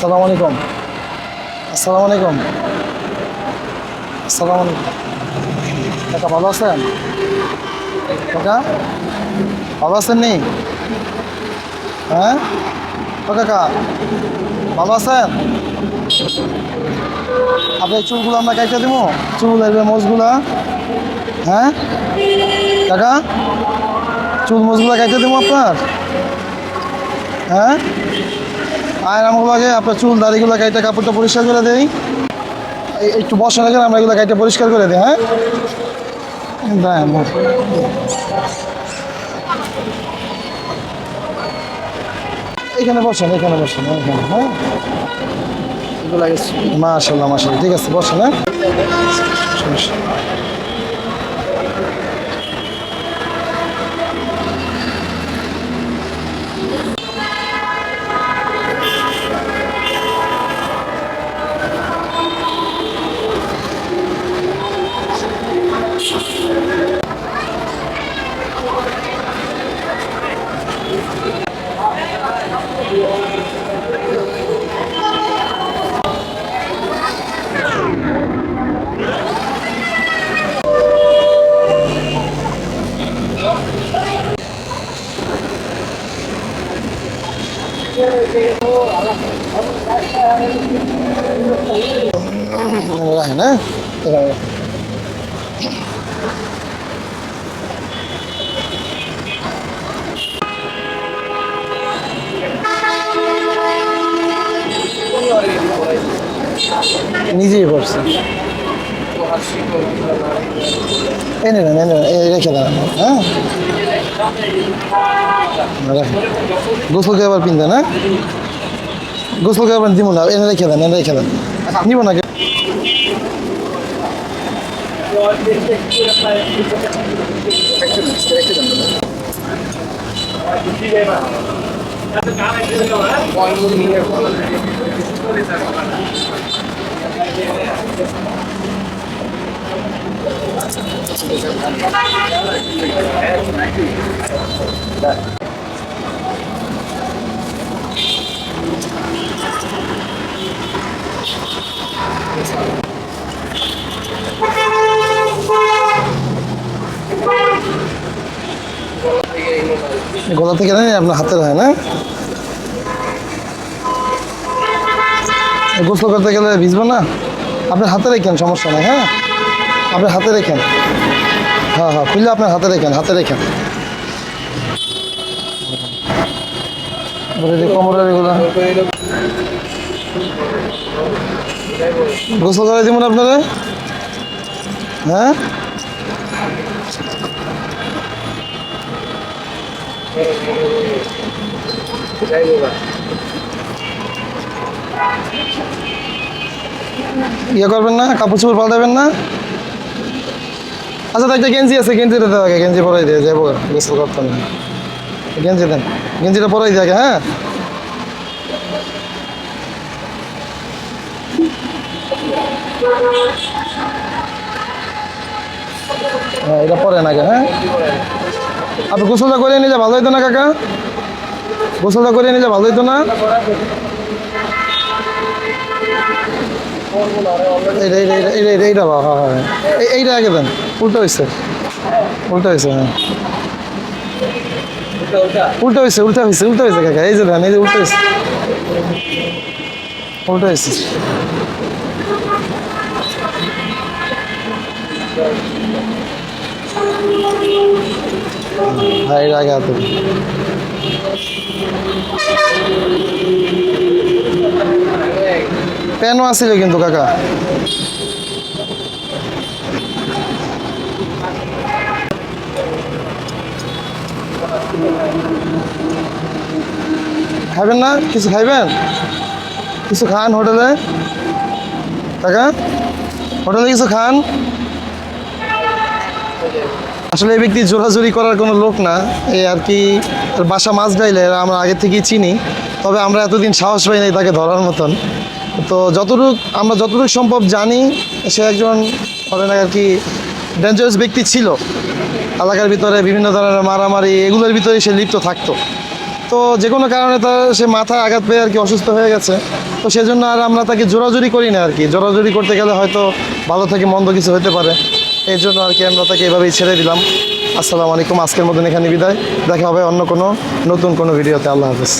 আসসালামু আলাইকুম। আসসালামু আলাইকুম। আসসালামু আলাইকুম। কাকা ভালো আছেন? কাকা? ভালো আছেন নি? হ্যাঁ? ও কাকা, ভালো আছেন? আপনার চুলগুলো আমরা কাইটা দিব চুল এবার মোজগুলা হ্যাঁ? কাকা, চুল মোজগুলা কাইটা দিব আপনার? হ্যাঁ? আর আমাকে লাগে আপনার চুল দাড়িগুলো কাইটা কাপড়টা পরিষ্কার করে দেই। একটু বসে রাখেন আমরা এগুলো কাইটা পরিষ্কার করে দিই হ্যাঁ? দেন এখানে বসেন এখানে বসেন এখানে হ্যাঁ? মাশাল্লাহ মাশাল্লাহ ঠিক আছে বসেন হ্যাঁ? সমস্যা নেই। রাখেন হ্যাঁ এখানে রাখেন। নিজেই করছে এনে নেন এনে নেন, এই রেখে দেন হ্যাঁ রাখেন গোসল করে আবার পিনতেন হ্যাঁ গোসল আবার দিব না, এনে রেখে দেন, এনে রেখে দেন নিব না কে? গলা থেকে নেন আপনার হাতের হয় না? গোসল করতে গেলে ভিজবো না? আপনার হাতে রেখেন, সমস্যা নেই হ্যাঁ? আপনার হাতে রেখেন। হ্যাঁ হ্যাঁ খুললে আপনার হাতে রেখেন হাতে রেখেন। গোসল করে দিব আপনারা? হ্যাঁ? ইয়ে করবেন না কাপড় চোপড় পাল্টাবেন না? আচ্ছা তো একটা গেঞ্জি আছে, গেঞ্জিটা দেওয়া আগে, গেঞ্জি পরাই দিয়ে যাব। গোসল করতাম গেঞ্জি দেন, গেঞ্জিটা পরাই দিয়ে আগে হ্যাঁ? হ্যাঁ এটা পরে না আগে হ্যাঁ? আপনি গোসলটা করে নিলে ভালো হইতো না, কাকা? গোসলটা করে নিলে ভালো হইতো না? এইটা এইটা এইটা এইটা এইটা হ্যাঁ হ্যাঁ এই- এইটা আগে দেন। উল্টো হয়েছে উল্টো হয়েছে হ্যাঁ। উল্টো হয়েছে উল্টো হয়েছে উল্টো হয়েছে কাকা। এই যে দেন, এই যে উল্টো হয়েছে উল্টো হয়েছে হ্যাঁ এটা আগে হাতে দিন। পেনও আছিল কিন্তু, কাকা। খাবেন না? কিছু খাইবেন? কিছু খান হোটেলে? কাকা, হোটেলে কিছু খান? আসলে এই ব্যক্তি জোরাজুরি করার কোনো লোক না। এই আর কি বাসা মাছ ডাইলে আমরা আগে থেকেই চিনি। তবে আমরা এতদিন সাহস পাই নাই তাকে ধরার মতন। তো যতটুকু আমরা যতটুকু সম্ভব জানি, সে একজন ধরেন আর কি ডেঞ্জারাস ব্যক্তি ছিল। এলাকার ভিতরে বিভিন্ন ধরনের মারামারি, এগুলোর ভিতরে সে লিপ্ত থাকতো। তো যে কোনো কারণে তার সে মাথায় আঘাত পেয়ে আর কি অসুস্থ হয়ে গেছে। তো সেজন্য আর আমরা তাকে জোরাজুরি করি না আর কি। জোরাজুরি করতে গেলে হয়তো ভালো থেকে মন্দ কিছু হতে পারে। এই জন্য আর কি আমরা তাকে এভাবেই ছেড়ে দিলাম। আসসালামু আলাইকুম, আজকের মতন এখানে বিদায়। দেখা হবে অন্য কোনো নতুন কোনো ভিডিওতে। আল্লাহ হাফেজ।